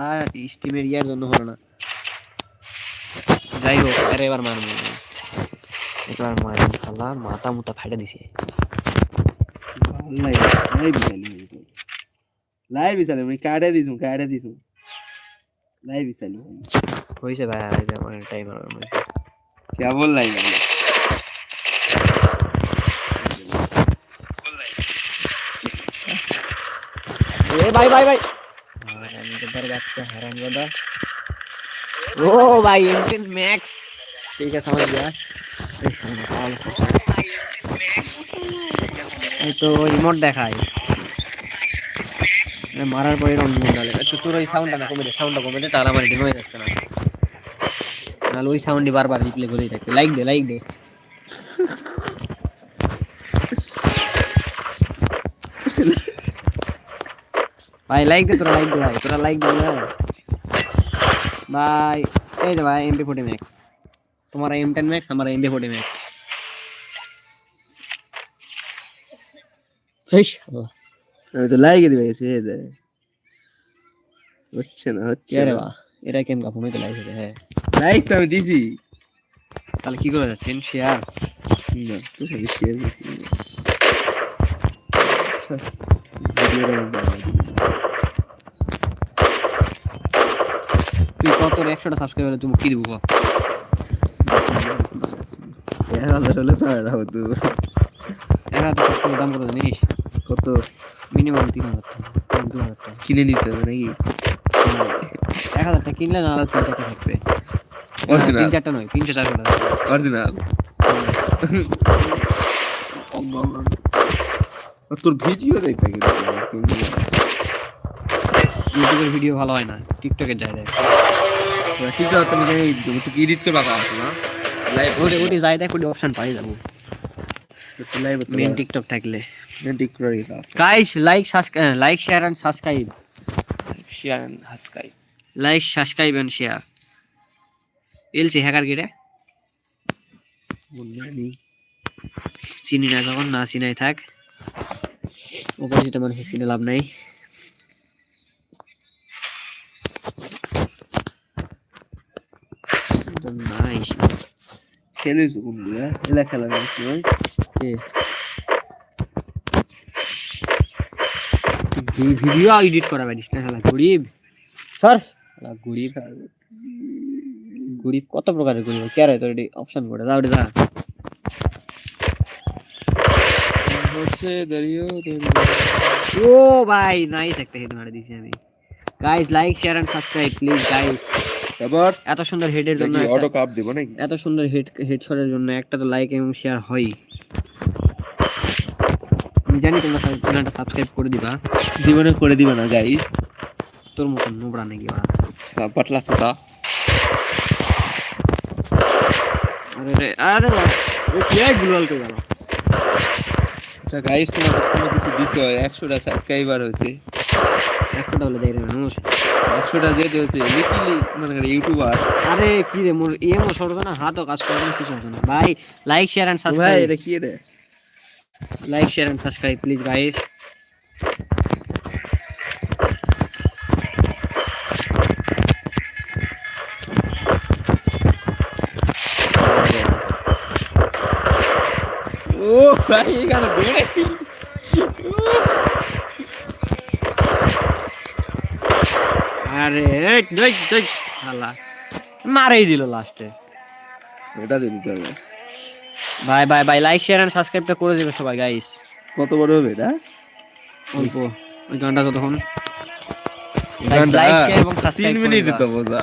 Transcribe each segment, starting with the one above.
আর স্টিমের ইয়ার জন্য হলো না যাই হোক আরে এবার মারবো এবার মারি খালা মাথা মুতা ফাইটা দিছে লাইভ চালু মানে কাটে দিছু কাটে দিছু লাইভ চালু হয়েছে ভাই আর এটা টাইম আর কেবল লাইভ এ ভাই ভাই ভাই ও ভাই ম্যাক্স ঠিক আছে এই তো রিমোট দেখায় মারার পরে এরকম নিয়ে তো তোর ওই সাউন্ডটা কমে দে সাউন্ডটা কমে দে তাহলে আমার রিডিং হয়ে যাচ্ছে না। তাহলে ওই সাউন্ডই বারবার রিপ্লে করেই থাকবে লাইক দে লাইক দে। ভাই লাইক দে তোরা লাইক দে ভাই তোরা লাইক দে ভাই। এই যে ভাই এমপি ফোর্টি ম্যাক্স তোমার এম টেন ম্যাক্স আমার এমপি ফোর্টি ম্যাক্স আমি তো লাইকে দিবে হয়ে যায় হচ্ছে না হচ্ছে কে রে না বা? এটা কেম কাপু মেতে লাইছে হ্যাঁ। লাইক তো আমি দিছি। তাহলে কি করে যাচ্ছেন শেয়ার না তো শেয়ার ভিডিওটা কত একশোটা সাবস্ক্রাইবার তুমি কি দিব এক হাজার হলে তো আর হতো। এক হাজার সাবস্ক্রাইবার দাম কত জানিস? কত? মিনিমাম তিন হাজার টাকা দু হাজার টাকা। কিনে নিতে হবে নাকি? এক হাজার টাকা কিনলে না তিন চারটা থাকবে। না, তিন চারটা নয় তিনশো চারশো টাকা। অরিজিনাল তোর ভিডিও দেখতে কিন্তু ইউটিউবের ভিডিও ভালো হয় না টিকটকের যায় দেখ। টিকটক তুমি জানি তুই এডিট আছে না লাইভ ওটি ওটি যায় দেখ ওটি অপশন পাই যাব। লাইভ মেন টিকটক থাকলে। মেন টিক করে দিতে আছে। Guys like subscribe like share and subscribe Xi'an হাসকাই লাইক সাবস্ক্রাইব এন্ড শেয়ার এলছি হ্যাকার জানি চিনি না যখন না চিনাই থাক। অপরিচিত মানুষের চিনে লাভ নাই। নাইস খেলেছো কোনগুলা এলা খেলা হয়েছে নয় ভিডিও এডিট করা পারিস না শালা গরিব স্যার গরিব গরিব কত প্রকারের গরিব কে রে তোর অপশন করে দাও রে দা হচ্ছে দাঁড়িয়েও ও ভাই নাইস একটা হেড মারা দিছি আমি guys like share and subscribe please guys তারপর এত সুন্দর হেডের জন্য একটা- অটো কাপ দিব নাকি? এত সুন্দর হেড হেডশটের জন্য একটা তো লাইক এবং শেয়ার হয়। আমি জানি তোমরা চ্যানেলটা সাবস্ক্রাইব করে দিবা। জীবনে করে দিবা না গাইস তোর মতন নোবড়া নাকি ওরা? পাতলা চোদা আরে রে আরে বাবা, এ কি গেল আচ্ছা গাইস তোমাকে কোনো কিছু দিছে? একশোটা সাবস্ক্রাইবার হয়েছে। একশোটা হলে দেয় মানুষ। একশোটা যেতে হচ্ছে লিটলি মানে ইউটিউবার। আরে কি রে মোর এমও সরছ না হাতও কাজ করে না কিছু হতো না। ভাই লাইক শেয়ার এন্ড ভাই এটা কি রে? Like share and subscribe please guys ও ভাই এখানে দৌড়ে শালা। মারাই দিল লাস্টে এটা দিয়ে দিতে হবে। ভাই ভাই ভাই লাইক শেয়ার এন্ড সাবস্ক্রাইবটা করে দেবে সবাই গাইস কত বড় হবে এটা? অল্প। ওই গানটা কতক্ষণ লাইক শেয়ার এবং সাবস্ক্রাইব মিনিট তো বোঝা।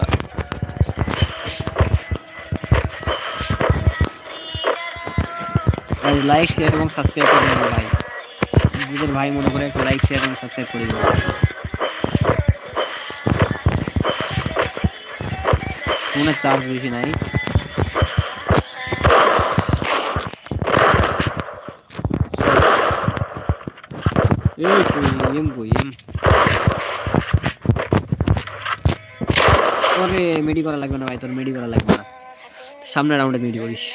লাইক শেয়ার এবং সাবস্ক্রাইব করে ভাই মনে করে একটা লাইক শেয়ার এবং সাবস্ক্রাইব করে দেবে। ফোনের চার্জ বেশি নাই। এই এম কই, এম। ওরে মেডি করা লাগবে না ভাই, তোর মেডি করা লাগবে না। সামনে রাউন্ডে মেডি করিস।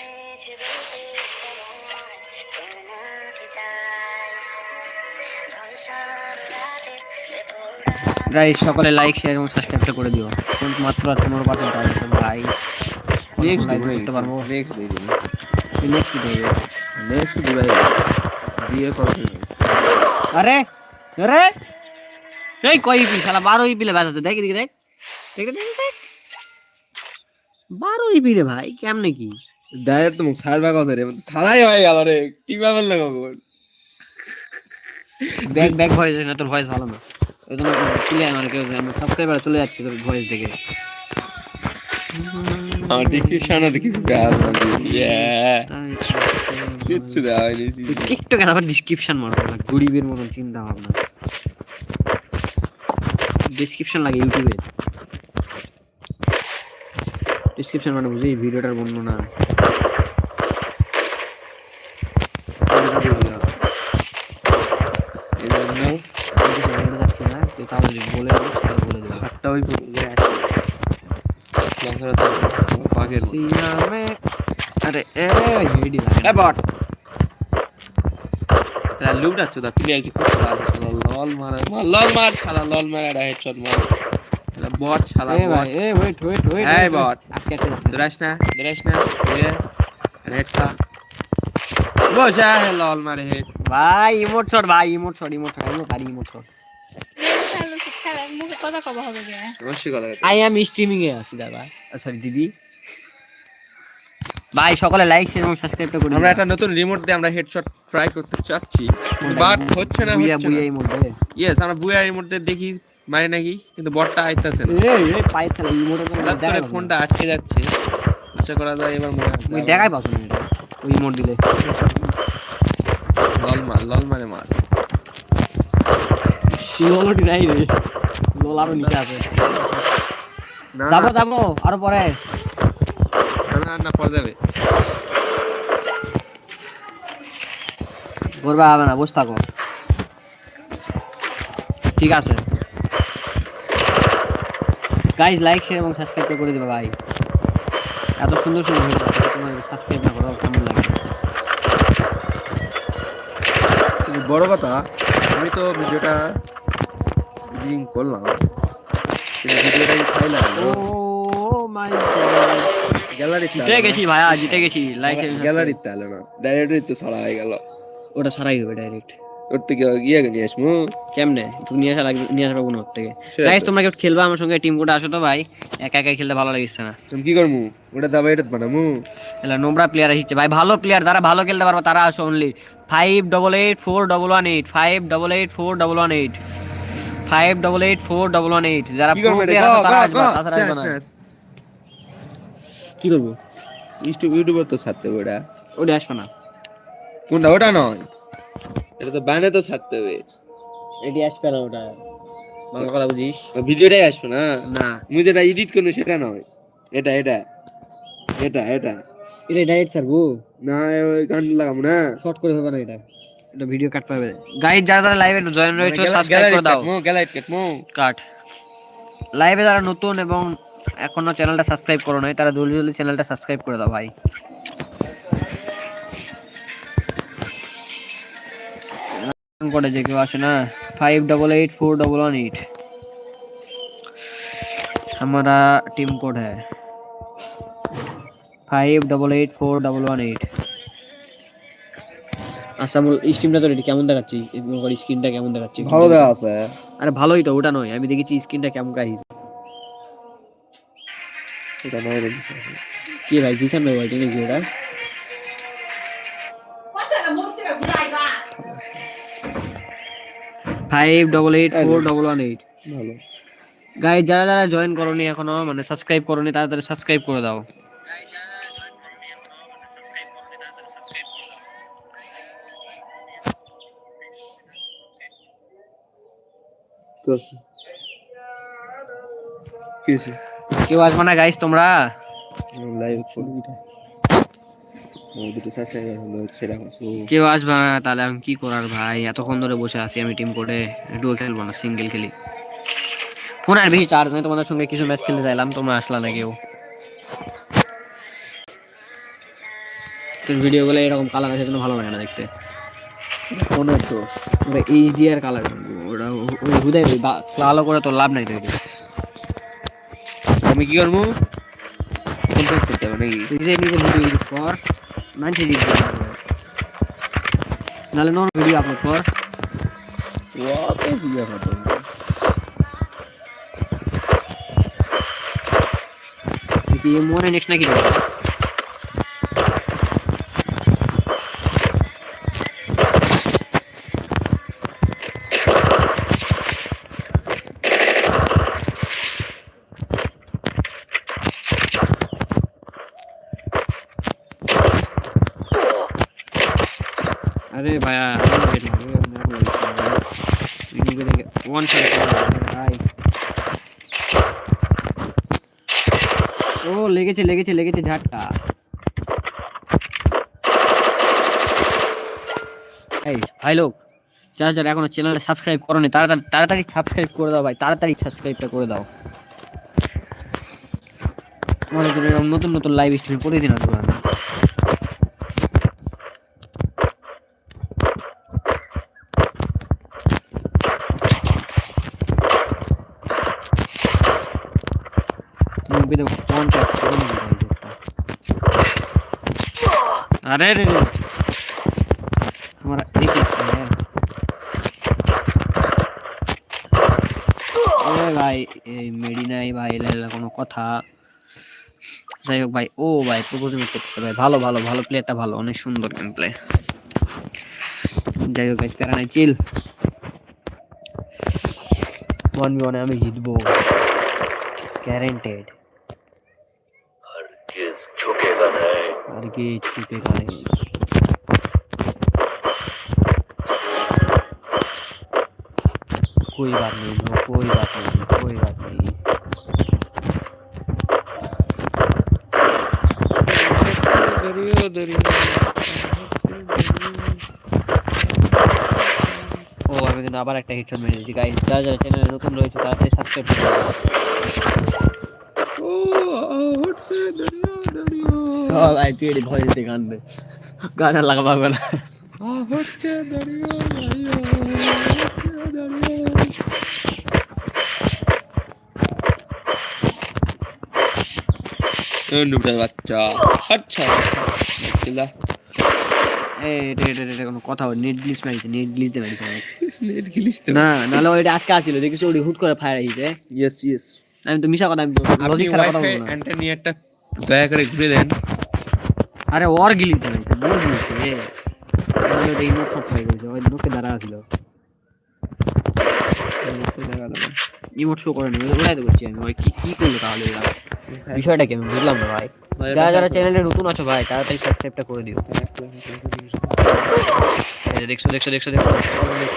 গাইস সকলে লাইক শেয়ার এবং সাবস্ক্রাইবটা করে দিও। কিন্তু মাত্র আর পনেরো পার্সেন্ট আছে ভাই। নেক্সট লাইভ করতে পারব? নেক্সট ডে নেক্সট দেবে নেক্সট দিবাই দিয়ে নেই। আরে আরে! এই কই ইপি শালা বারো ইপি লে আছে। দেখ এদিকে দেখ। দেখ দেখ দেখ বারো ইপি রে ভাই কেমনে কি? ডাইরেক্ট তো মুখ সার ভাগ আছে রে? সারাই হয়ে গেল রে। কি ব্যাপার লাগো ব্যাক ব্যাক ভয়েস না তোর ভয়েস ভালো না। ওই জন্য মানে কেউ সাবস্ক্রাইবার চলে যাচ্ছে তোর ভয়েস দেখে। আমার না কিচ্ছু দেওয়া টিকটক আবার ডিসক্রিপশন মারবো না গরিবের মতন চিন্তা ভাবনা ডিসক্রিপশন লাগে ইউটিউবে। ডিসক্রিপশন মানে বুঝি ভিডিওটার বর্ণনা এই জন্য আমি কিছু বলতে চাচ্ছি না তুই তাও যদি বলে দিস তাহলে বলে দেবো হাতটা ওই যে সিয়ামে আরে এ হেডি লাগে এ বট। লুক ডাচ্ছ দা প্লেয়ার কি করতে আছে শালা। লল মারা মার লল মার শালা লল মারা রা হেডশট মার। শালা বট শালা এ ভাই বট এ ওয়েট ওয়েট ওয়েট এই বট। দরাস না দরাস না এ খা। বসা হে লল মারে হেড। ভাই ইমোট শট ভাই ইমোট শট ইমোট শট আমি পারি ইমোট শট। অবশ্যই কথা আই এম স্ট্রিমিং এ আছি দাদা। সরি দিদি। ভাই সকলে লাইক শেয়ার এবং সাবস্ক্রাইব করে আমরা একটা নতুন রিমোট দিয়ে আমরা হেডশট ট্রাই করতে চাচ্ছি। বাট হচ্ছে না হচ্ছে না। ইয়েস আমরা বুয়া রিমোট দিয়ে দেখি মারে নাকি কিন্তু বটটা আইতাছে না। এই এই পাই জন্য হঠাৎ দেখাই ফোনটা আটকে যাচ্ছে। আশা করা যায় এবার মনে হচ্ছে তুমি দেখাই পাচ্ছ না এটা ওই ইমোট দিলে। লল মার লল মানে মার। লোলটি নাই রে। লোল আরও নিচে আছে। যাব যাব আরও পরে। না, না পড়ে যাবে। করবা হবে না বসে থাকো। ঠিক আছে। গাইজ লাইক শেয়ার এবং সাবস্ক্রাইব করে দিবে ভাই। এত সুন্দর সুন্দর ভিডিও তোমার সাবস্ক্রাইব না করো কেমন লাগে? কিন্তু বড় কথা আমি তো ভিডিওটা এডিটিং করলাম কিন্তু ভিডিওটা খাইলাম ও মাই গড গ্যালারিতে জিতে গেছি ভাইয়া জিতে গেছি লাইক গ্যালারিতে আলো না ডাইরেক্টরি তো ছাড়া হয়ে গেল। ওটা সারাই হবে ডাইরেক্ট ওর থেকে গিয়ে নিয়ে আসব। কেমনে? তুমি নিয়ে আসা লাগবে নিয়ে আসা পাবো না ওর থেকে। সেটাই তোমরা কেউ খেলবা আমার সঙ্গে? টিম কোডে আসো তো ভাই। একা একা খেলতে ভালো লাগিচ্ছে না। তুমি কি করমু? ওটা দাবা এটা বানামু। এলা নোংরা প্লেয়ার আসছে ভাই ভালো প্লেয়ার যারা ভালো খেলতে পারবে তারা আসো only five double eight four double one eight five double eight four double one eight five double eight four double one eight যারা তারা আসবে, তাছাড়া আসবে না। কি করব? ইউটিউব ইউটিউবে তো ছাড়তে হবে ওটা। ওটা আসবে না। কোনটা ওটা নয়। এটা তো বানে তো ছাড়তে হবে। এটি আসবে না ওটা। বাংলা কথা বুঝিস? ভিডিওটাই আসবে না? না। মুই যেটা এডিট করব সেটা নয়। এটা এটা। এটা এটা। এটা ডাইরেক্ট ছাড়বো? না ওই গান লাগাবো না। শর্ট করে হবে না এটা। এটা ভিডিও কাট পাবে গাইজ যারা যারা লাইভে জয়েন রয়েছে সাবস্ক্রাইব করে দাও। গ্যালাইট কাটমু কাট লাইভে যারা নতুন এবং এখনো চ্যানেলটা সাবস্ক্রাইব করো নাই তারা জলদি জলদি চ্যানেলটা সাবস্ক্রাইব করে দাও ভাই করে যে কেউ আসে না five double eight four double one eight हमारा टीम कोड है five double eight four double one eight আচ্ছা আমার স্ক্রিনটা তো রেডি কেমন দেখাচ্ছি স্ক্রিনটা কেমন দেখাচ্ছি ভালো দেওয়া আছে আরে ভালোই তো ওটা নয় আমি দেখেছি স্ক্রিনটা কেমন গাইজ এটা নয় কি ভাই জিসান ভাই ওয়াইটিং নাকি ওটা? Five double eight four double one eight ভালো। গাই যারা যারা জয়েন করনি এখনও মানে সাবস্ক্রাইব করনি তারা সাবস্ক্রাইব করে দাও। কি কি আছে কেউ আসবে না গাইস তোমরা? লাইভ কেউ আসবে না তাহলে আমি কি করার ভাই? এতক্ষণ ধরে বসে আছি আমি টিম কোডে ডুও খেলব না সিঙ্গেল খেলি। ফোন আর বেশি চার্জ নেই তোমাদের সঙ্গে কিছু ম্যাচ খেলতে চাইলাম তোমরা আসলা না কেউ। তোর ভিডিও গুলো এরকম কালার আছে জন্য ভালো লাগে না দেখতে। পনেরো ওটা এইচডিআর কালার ওটা ওই হুদাই কালো করে তো লাভ নাই তো আমি কি করব কনফারেন্স করতে হবে নাকি তুই যে নিজে ভিডিও এডিট কর মানুষ এডিট কর নাহলে নন ভিডিও আপলোড কর কত পূজা কত তুই কি মনে নেক্সট নাকি রে? লেগেছে লেগেছে, ঝাটকা। ভাই লোক, যারা যারা এখনও চ্যানেলটা সাবস্ক্রাইব করোনি, তাড়াতাড়ি তাড়াতাড়ি সাবস্ক্রাইব করে দাও ভাই, তাড়াতাড়ি সাবস্ক্রাইবটা করে দাও। তোমাদের নতুন নতুন লাইভ স্ট্রিম প্রতিদিন আসবে। আমি মুভি দেখো কন্ট্যাক্ট করে নিবি ভাই দেখতে। আরে রে রে আমার এই কি है। এ ভাই এই মেডি নাই ভাই এলা কোনো কথা যাই হোক ভাই ও ভাই প্রপোজ করতেছে ভাই ভালো ভালো ভালো প্লেয়ারটা ভালো অনেক সুন্দর গেম প্লে যাই হোক গাইস প্যারা নাই চিল ওয়ান বি ওয়ানে আমি জিতবো গ্যারেন্টেড नहीं আর কি চুকেগা নেই कोई बात नहीं ब्रो कोई बात नहीं कोई बात नहीं দরিয়া দরিয়া ও আমি কিন্তু আবার একটা হেডশট মেরে দিয়েছি গাইস যারা যারা চ্যানেলে নতুন রয়েছে তাড়াতাড়ি সাবস্ক্রাইব করে দাও ও হটছে দরিয়া দরিয়া ও ভাই তুই এটি ভয় দিতে গান দে গান আর লাগা পাবে না হচ্ছে দরিয়া দরিয়া দরিয়া নুটার বাচ্চা আচ্ছা চিল্লা এই এটা এটা এটা কোনো কথা নেট গ্লিচ মারিছে নেট গ্লিচ দিয়ে মারিছে আমাকে। নেট গিলিস তো না নাহলে ওইটা আটকা ছিল দেখিস ওটি হুট করে ফায়ার আইছে ইয়েস ইয়েস আমি তো মিশা কথা আমি লজিক ছাড়া কথা ওয়াইফাই বলব না। অ্যান্টেনিয়ারটা দয়া করে ঘুরে দেন। আরে ওর গিলিচ দিয়ে মারিছে বোর গিলিচ দিয়ে নাহলে ওটা ইমোট শট হয়ে গেছে ওই নোকে দাঁড়া ছিল দেখা ইমোট শো করে নেই ওটাই তো করছি আমি ওই কি কি করল তাহলে এরা? বিষয়টা কি আমি বুঝলাম না ভাই। যারা যারা চ্যানেলে নতুন আছো ভাই তাড়াতাড়ি সাবস্ক্রাইবটা করে দিও। দেখছ দেখছ দেখছ দেখছ।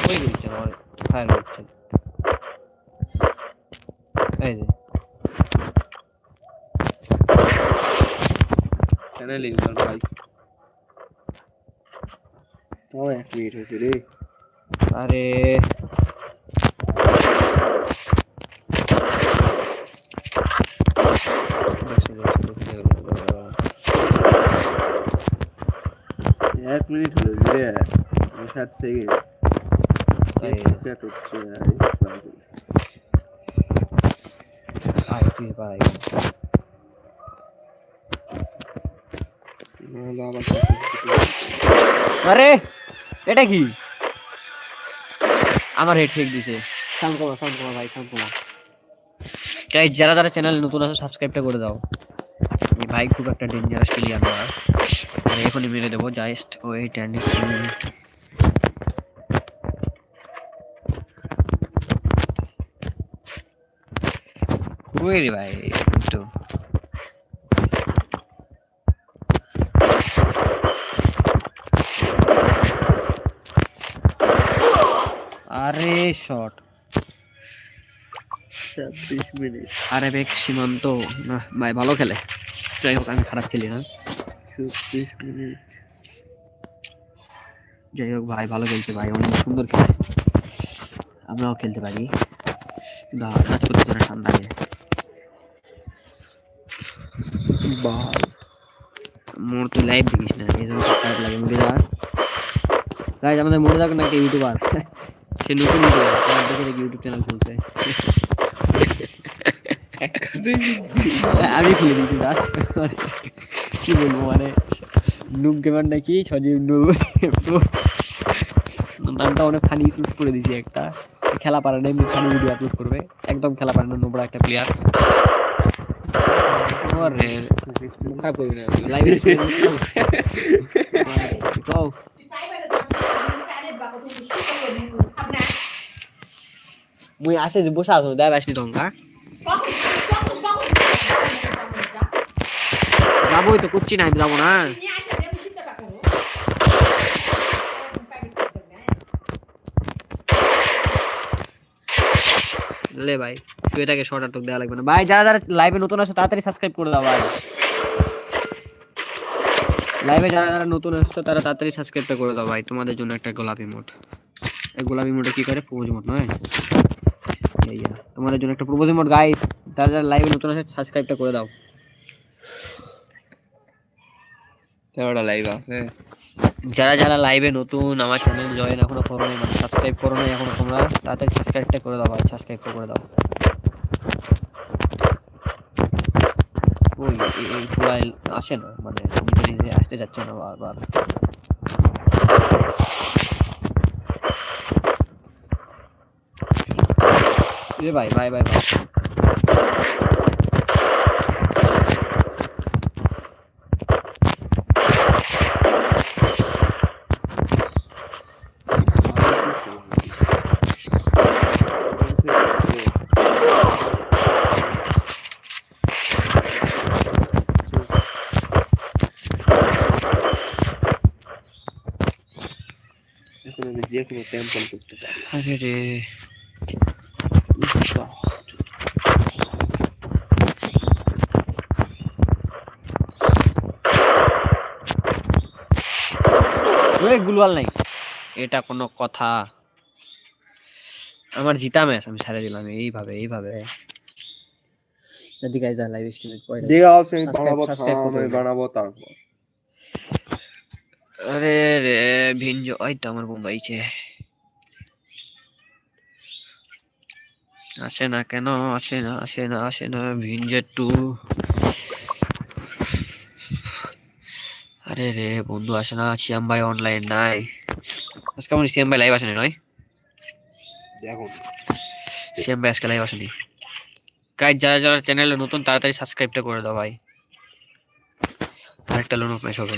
সই করছে আমার ফায়ার করছে এই যে। চ্যানেল ইউজার ভাই। তাও এক মিনিট হয়েছে রে। আরে। এক মিনিট হলো রে। ষাট সেকেন্ড এই নাহলে আবার আরে এটা কি? আমার হেড ফেক দিছে। সাউন্ড কমা ভাই কমা। গাইস যারা যারা চ্যানেল নতুন আছে সাবস্ক্রাইবটা করে দাও। এই ভাই খুব একটা ডেঞ্জারাস প্লেয়ার না আর এখনই মেরে দেবো জাস্ট ওয়েট অ্যান্ড রে ভাই তো আরে শট। ছাব্বিশ মিনিট। আরে বেক সীমান্ত। না ভাই ভালো খেলে। যাই হোক আমি খারাপ খেলি না চব্বিশ মিনিট। যাই হোক ভাই ভালো খেলছে ভাই অনেক সুন্দর খেলে। আমরাও খেলতে পারি। কিন্তু কাজ করতে ঠান্ডা আগে বাল মোর তুই লাইভ দেখিস না খারাপ লাগে যা গাইজ আমাদের মনে থাকুন একটা ইউটিউবার সে নতুন ইউটিউবার দেখে দেখি ইউটিউব চ্যানেল খুলছে। আমি খুলে দিয়েছি কি বলব মানে নুব গেমার নাকি, সজীব নামটা অনেক ফানি চুজ করে দিয়েছি একটা। খেলা পারে না ফানি ভিডিও আপলোড করবে। একদম খেলা পারে না নোবড়া একটা প্লেয়ার খারাপ করবি না লাইভে তো মুই আছে যে বসে আছো দেখ আসনি তোমরা যাবোই তো করছি না আমি যাব না। লে ভাই শুয়েটাকে শর্ট আটক দেওয়া লাগবে না। ভাই, যারা যারা লাইভে নতুন আসো তাড়াতাড়ি সাবস্ক্রাইব করে দাও ভাই। লাইভে যারা যারা নতুন আসছো তারা তাড়াতাড়ি সাবস্ক্রাইবটা করে দাও ভাই। তোমাদের জন্য একটা গোলাপি মোড এই গোলাপি মোডে কি করে? প্রপোজ মোড নয়? তোমাদের জন্য একটা প্রপোজ মোড গাইস যারা যারা লাইভে নতুন আছে সাবস্ক্রাইবটা করে দাও। লাইভ আছে। যারা যারা লাইভে নতুন, আমার চ্যানেল জয়েন এখনও করো নাই মানে সাবস্ক্রাইব করো নাই এখনও তোমরা তাড়াতাড়ি সাবস্ক্রাইবটা করে দাও ভাই সাবস্ক্রাইবটা করে দাও। ওই, এই- আসে না মানে নিজে নিজে আসতে যাচ্ছে না বারবার ভাই ভাই ভাই ভাই। যে কোনো টেম্পল করতে পারি। আরে রে। গুলওয়াল নাই। এটা কোনো কথা। আমার জিতা ম্যাচ আমি ছেড়ে দিলাম। এইভাবে এইভাবে। যদি গাইজ লাইভ স্ট্রিমে করে আমি দিন। বানাবো তারপর। আরে রে ভিঞ্জ ওই তো আমার বোম্বাইছে আসে না কেন? আসে না আসে না আসে না ভিঞ্জে টু আরে রে বন্ধু আসে না শিয়াম ভাই অনলাইন নাই। আজকে আমার শিয়াম ভাই লাইভ আসেনি নয়? দেখুন শিয়াম ভাই আজকে লাইভ আসেনি। গাইজ যারা যারা চ্যানেলে নতুন তাড়াতাড়ি সাবস্ক্রাইবটা করে দাও ভাই। আরেকটা লোন ম্যাচ হবে।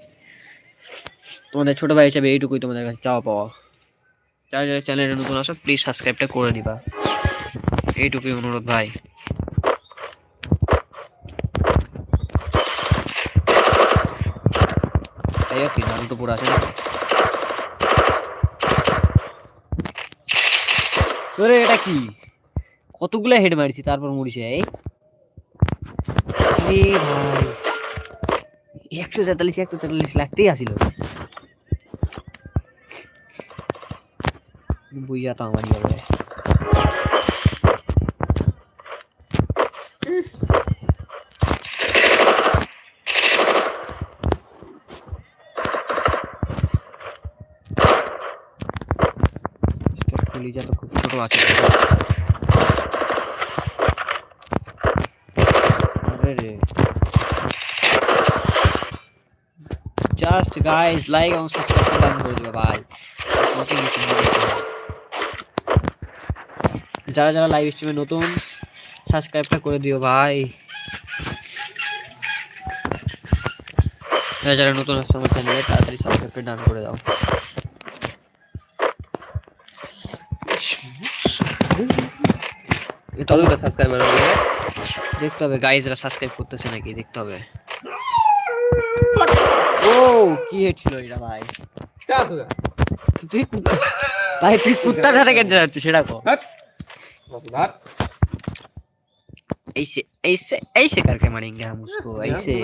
তোমাদের ছোট ভাই হিসেবে এইটুকুই তোমাদের কাছে চাওয়া পাওয়া। যারা যারা চ্যানেলে নতুন আসো প্লিজ সাবস্ক্রাইবটা করে দিবা এইটুকুই অনুরোধ ভাই। এই নাম তো পুরো আসে তোরে এটা কি? কতগুলো হেড মারিছি, তারপর মরিছে, এই। একশো তেতাল্লিশ একশো তেতাল্লিশ লাগতেই আসিল। বুঝা তো আমারই হবে কলিজা তো খুব ছোট আছে আরে রে জাস্ট গাইস লাইক এবং সাবস্ক্রাইব ডান করে দিও ভাই Smoking machine দিয়ে দেখতে হবে। যারা যারা লাইভ স্ট্রিমে নতুন সাবস্ক্রাইবটা করে দিও ভাই। যারা যারা নতুন আসছে আমার চ্যানেলে তাড়াতাড়ি সাবস্ক্রাইবটা ডান করে দাও। কতটা সাবস্ক্রাইবার হবে? দেখতে হবে গাইজরা সাবস্ক্রাইব করতেছে নাকি দেখতে হবে। ও কি হয়েছিল এটা ভাই? তুই কুত্তা ভাই তুই কুত্তার সাথে কেন যাচ্ছিস সেটা কো ऐसे ऐसे ऐसे करके मारेंगे हम उसको ऐसे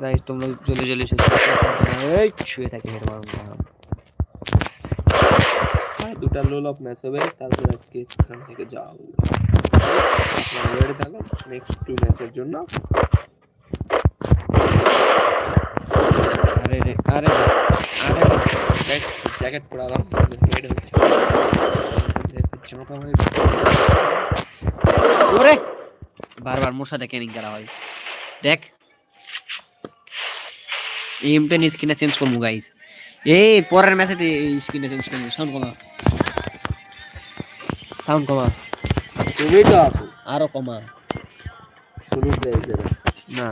गाइस तुम लोग जल्दी जल्दी से subscribe कर देना ए छुए था हेड मारूंगा हम দুটা লোল অফ ম্যাচ হবে তারপর আজকে এখান থেকে যাওয়া হবে রেডি থাকো নেক্সট টু ম্যাচের জন্য अरे रे अरे रे अरे रे জ্যাকেট পরালাম হেড হচ্ছে। ওরে! বারবার মোর সাথে কেনিং করা হয়। দেখ। এমটা নি স্ক্রিনে চেঞ্জ করব গাইস এই পরের ম্যাচে স্ক্রিনে চেঞ্জ করব। সাউন্ড কমা। সাউন্ড কমা। তুমি তো আরও কমা। শুরু না।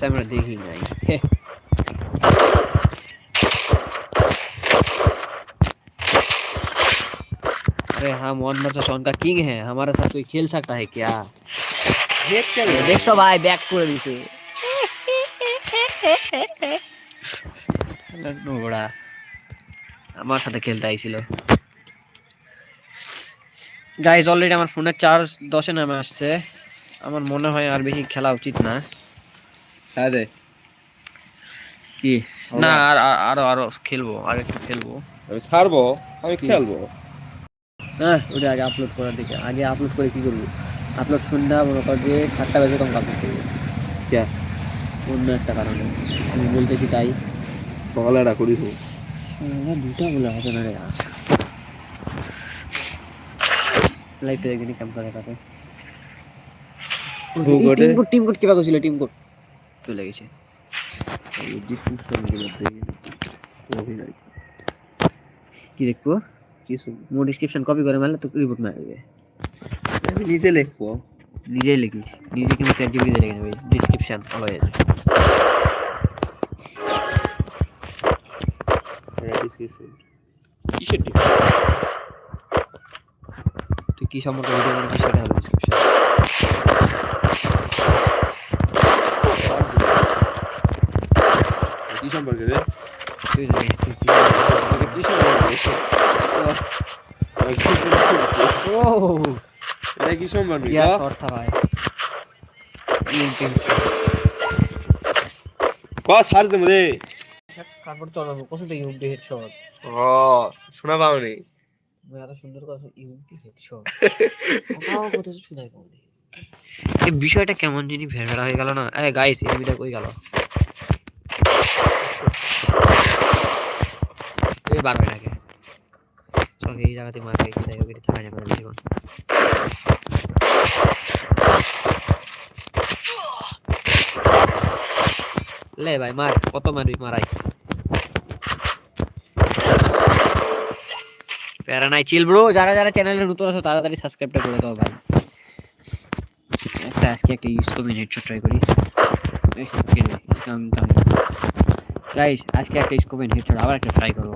আমি ভাবছি আমরা দেখি নাই হে। अरे हम वन वर्सेस वन का किंग है हमारे साथ कोई खेल सकता है क्या হেড কেন দেখছো ভাই ব্যাক করে দিছে নোড়া আমার সাথে খেলতে আইছিল গাইজ অলরেডি আমার ফোনের চার্জ দশে নামে আসছে আমার মনে হয় আর বেশি খেলা উচিত না হ্যাঁ দে কি না আর আর- আরও খেলব আর একটু খেলব। আমি ছাড়বো? আমি খেলব। হ্যাঁ ওটা আগে আপলোড করার দিকে। আগে আপলোড করে কি করব? আপলোড সন্ধ্যা মনে কর যে সাতটা বাজে তখন আপলোড করব। কে? অন্য একটা কারণে। আমি বলতেছি তাই। সকালে এটা করিস না? দুটা বলে হবে না রে। লাইফে করে কাছে টিম কোড টিম কোড কিবা কইছিল টিম কোড চলে গেছে। কি দেখব কিছু মোর ডিসক্রিপশন কপি করে মারলে তো রিপোর্ট মারবে। আমি নিজে লিখব। নিজেই লিখিস। নিজে কিন্তু চ্যাট জিপিটি লিখে নেবে ডিসক্রিপশন অলওয়েজ ডিসক্রিপশন কিসের তুই কি সম্পর্কে ভিডিও বানাচ্ছিস সেটা হলো ডিসক্রিপশন কি সম্পর্কে রে তুই কি সম্পর্কে ও এটা কি সম্পর্কে কথা ভাই কস হার দে মরে কাপড় চড়াবো কসম তো ইউবি হেডশট ও শোনা পাওনি এত সুন্দর কথা ইউবি হেডশট কথাও কত শোনাই পাওনি এই বিষয়টা কেমন জিনিস ভেড়া হয়ে গেল না এ গাইস এই ভিডিও কই গেল এই বার হয়ে থাকে চল এই জায়গাতে মার খাইছি তাই ওকে থাকা যাবে না এখন লে ভাই মার কত মারবি মারাই প্যারা নাই চিল ব্রো যারা যারা চ্যানেলে নতুন আছো তাড়াতাড়ি সাবস্ক্রাইবটা করে দাও ভাই একটা আজকে একটা ইউজ করবি হেডশট ট্রাই করি গাইস আজকে একটা স্কোপেন হেডশট আবার একটা ট্রাই করব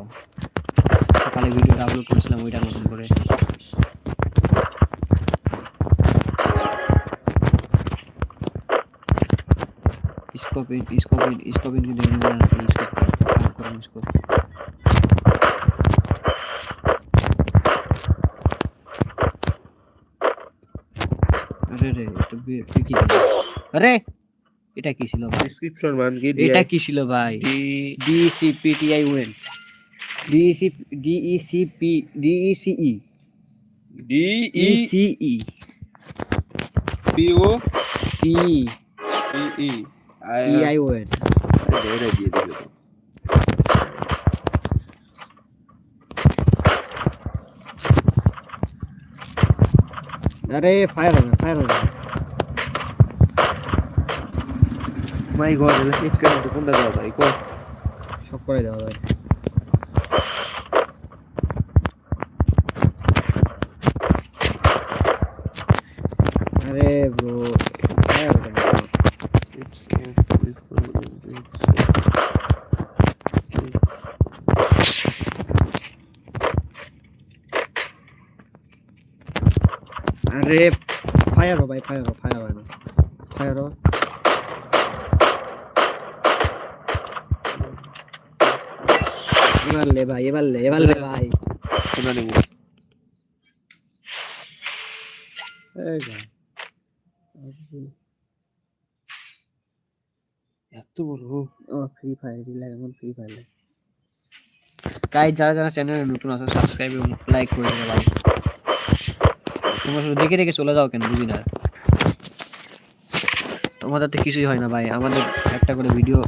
সকালে ভিডিওটা আপলোড করেছিলাম ওইটা নতুন করে। স্কোপিন স্কোপিন স্কোপিন কিন্তু স্কোপ স্কোপ আরে রে এটা কি? আরে এটা কি ছিল ভাই? ডিসক্রিপশন মান কি এটা কি ছিল ভাই? ডিসিপিটিআই ওয়েন ডিসি ডিইসিপি ডিইসিই ডি ই ইসিই পি ও পি পি ই আই ইআই ওয়েন এটা দিয়ে দিল আরে ফায়ার হবে ফায়ার হবে মাই গড এলা এক কেন তো কোনটা দাও তাই কো সব করে দেওয়া ভাই আরে ব্রো আরে ফায়ার ভাই ফায়ার ফায়ার হয় না ফায়ার এবার লে ভাই এবার লে এবার লে ভাই। শোনা নেব। এত বড়? ও ফ্রি ফায়ার রিলাইভ এখন ফ্রি ফায়ার গাইজ যারা যারা চ্যানেলে নতুন আছে সাবস্ক্রাইব এবং লাইক করে দেবে ভাই। তোমরা শুধু দেখে দেখে চলে যাও কেন বুঝি না? তোমাদের তো কিছুই হয় না ভাই। আমাদের একটা করে ভিডিও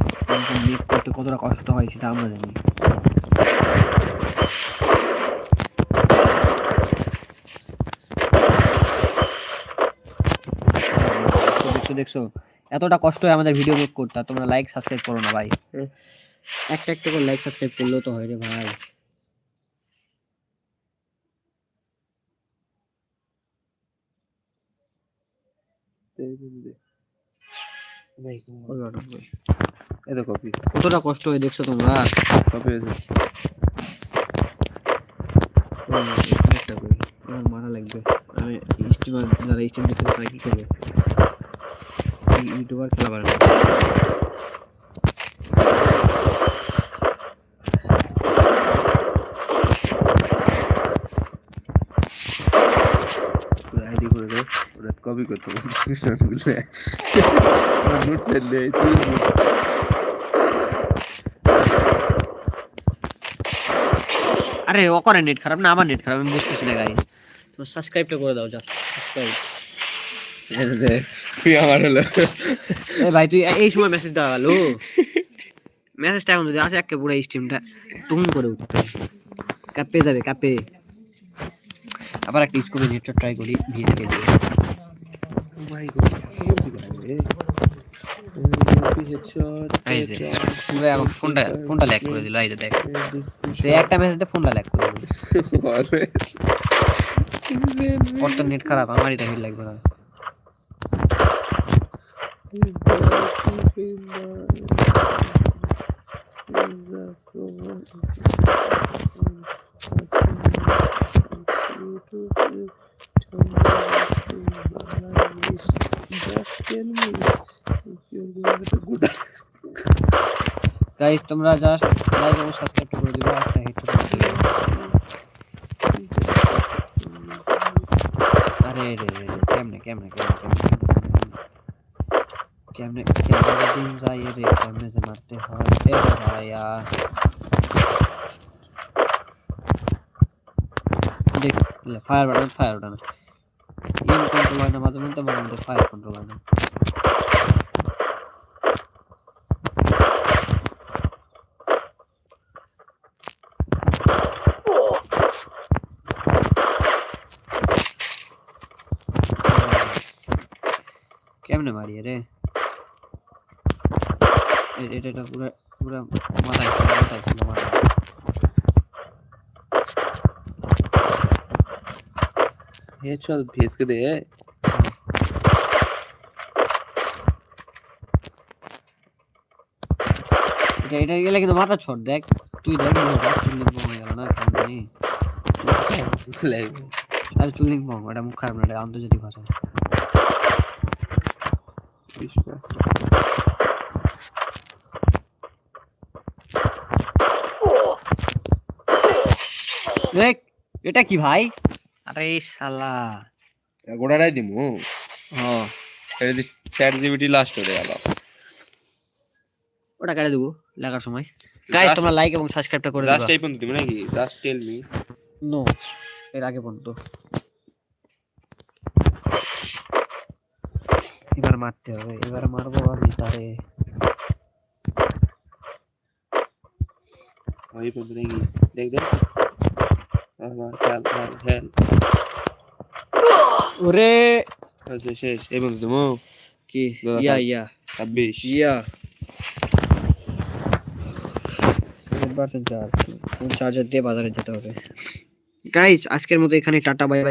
মেক করতে কতটা কষ্ট হয় সেটা আমরা জানি। দেখছ, এতটা কষ্ট হয় আমাদের ভিডিও মেক করতে তোমরা লাইক সাবস্ক্রাইব করো না ভাই। একটা একটা করে লাইক সাবস্ক্রাইব করলেও তো হয় রে ভাই। কতটা কষ্ট হয় দেখছ তোমরা? কপি হয়েছে লাগবে। আমি স্টিমার যারা স্টিম দিচ্ছে তারা কি করবে? ইউটিউবার খেলা পারে না পুরো আইডি করে রে ওরা কপি করতে ডিসক্রিপশনগুলো নোট ফেললে তুই আরে ও করে নেট খারাপ না আমার নেট খারাপ আমি বুঝতেছি না গাই তোমার সাবস্ক্রাইবটা করে দাও জাস্ট সাবস্ক্রাইব তুই আমার হলো। ভাই তুই এই সময় মেসেজ দেওয়া হলো মেসেজটা এখন যদি আসে একে পুরো স্ট্রিমটা টুম করে উঠতে কাপে যাবে কাপে। আবার একটা স্কুপে ট্রাই করি ভিএসকে দিয়ে মাই গড এখন ফোনটা ফোনটা ল্যাগ করে দিল এই দেখ। সে একটা মেসেজে ফোনটা ল্যাগ করে দিল। নেট খারাপ আমারই তো হেড লাগবে না। Good. গাইস তোমরা জাস্ট লাইক এবং সাবস্ক্রাইব করে দিবে একটা হিট করে দিবে আরে রে রে রে, কেমনে কেমনে কেমনে কেমনে কেমনে কেমনে দিন যায় রে, কেমনে যে মারতে হয়। এ রে ভাইয়া দেখ ফায়ার বাটন ফায়ার বাটন এম কন্ট্রোল হয় না, মাঝে মধ্যে মাঝে মধ্যে ফায়ার কন্ট্রোল হয় না কেমনে মারি রে এ- এটা পুরো পুরো মাথায় মাথায় ছিল মাথায়। দে এটা এটা গেলে কিন্তু মাথা ছট দেখ। তুই দেখ হয়ে গেল না কারণ বম এটা মুখ খারাপ না আন্তর্জাতিক ভাষা। বিশ্বাস। এটা কি ভাই? আরে শালা। গোড়াটাই দিমু। ও চ্যাট জিবিটি লাস্ট হয়ে গেল। ওটা কেটে দেবো? লেখার সময়। গাইস তোমরা লাইক এবং সাবস্ক্রাইবটা করে লাস্ট দিবা। এই পর্যন্ত দিমু নাকি? জাস্ট টেল মি নো এর আগে পর্যন্ত। এবার মারতে হবে এবার মারবো আমি তারে। ওই পর্যন্ত নাকি দেখ। দেখ আমার খেয়াল খেয়াল খেয়াল ওরে আচ্ছা শেষ এই পর্যন্ত দিমু কি দাদা ইয়া থাক। ইয়া ছাব্বিশ ইয়া চার্জ চার্জার দিয়ে বাজারে যেতে হবে গাইস আজকের মতো এখানে টাটা বাই বাই